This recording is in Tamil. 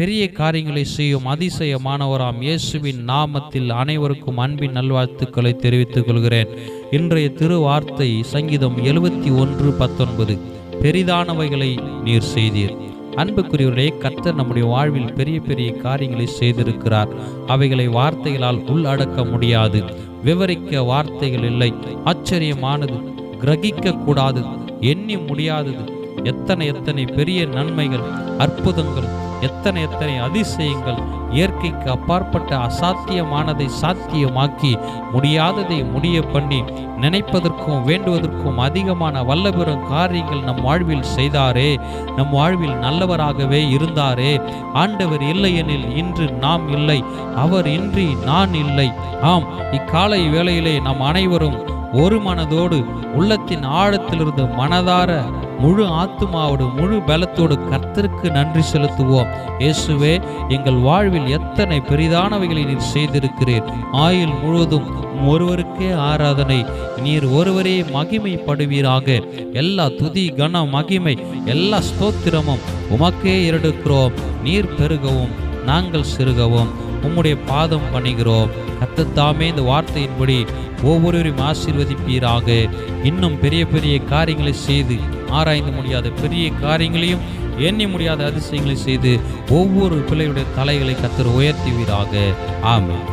பெரிய காரியங்களை செய்யும் அதிசயமானவராம் இயேசுவின் நாமத்தில் அனைவருக்கும் அன்பின் நல்வாழ்த்துக்களை தெரிவித்துக் கொள்கிறேன். இன்றைய திருவார்த்தை சங்கீதம் எழுபத்தி ஒன்று பத்தொன்பது. பெரிதானவைகளை நீர் செய்தீர். அன்புக்குரியவர்களே கர்த்தர் நம்முடைய வாழ்வில் பெரிய பெரிய காரியங்களை செய்திருக்கிறார். அவைகளை வார்த்தைகளால் உள்ளடக்க முடியாது. விவரிக்க வார்த்தைகள் இல்லை. ஆச்சரியமானது கிரகிக்க கூடாது எண்ணி முடியாதது. எத்தனை எத்தனை பெரிய நன்மைகள் அற்புதங்கள் எத்தனை எத்தனை அதிசயங்கள் இயற்கைக்கு அப்பாற்பட்ட அசாத்தியமானதை சாத்தியமாக்கி முடியாததை முடிய பண்ணி நினைப்பதற்கும் வேண்டுவதற்கும் அதிகமான வல்லபெறும் காரியங்கள் நம் வாழ்வில் செய்தாரே. நம் வாழ்வில் நல்லவராகவே இருந்தாரே. ஆண்டவர் இல்லையெனில் இன்று நாம் இல்லை. அவர் இன்றி நான் இல்லை. ஆம் இக்காலை வேளையிலே நாம் அனைவரும் ஒரு மனதோடு உள்ளத்தின் ஆழத்திலிருந்து மனதார முழு ஆத்துமாவோடு முழு பலத்தோடு கர்த்தருக்கு நன்றி செலுத்துவோம். இயேசுவே எங்கள் வாழ்வில் எத்தனை பெரிதானவைகளை நீர் செய்திருக்கிறீர். ஆயுள் முழுவதும் ஒருவருக்கே ஆராதனை. நீர் ஒருவரே மகிமைப்படுவீராக. எல்லா துதி கன மகிமை எல்லா ஸ்தோத்திரமும் உமக்கே எடுக்கிறோம் நீர் பெருகவும் நாங்கள் சிறுகவும் உம்முடைய பாதம் பணிகிறோம். கத்தத்தாமே இந்த வார்த்தையின்படி ஒவ்வொருவரையும் ஆசீர்வதிப்பீராக. இன்னும் பெரிய பெரிய காரியங்களை செய்து ஆராய்ந்து முடியாத பெரிய காரியங்களையும் எண்ணி முடியாத அதிசயங்களை செய்து ஒவ்வொரு பிள்ளையுடைய தலைகளை கத்தர் உயர்த்துவீராக ஆமாம்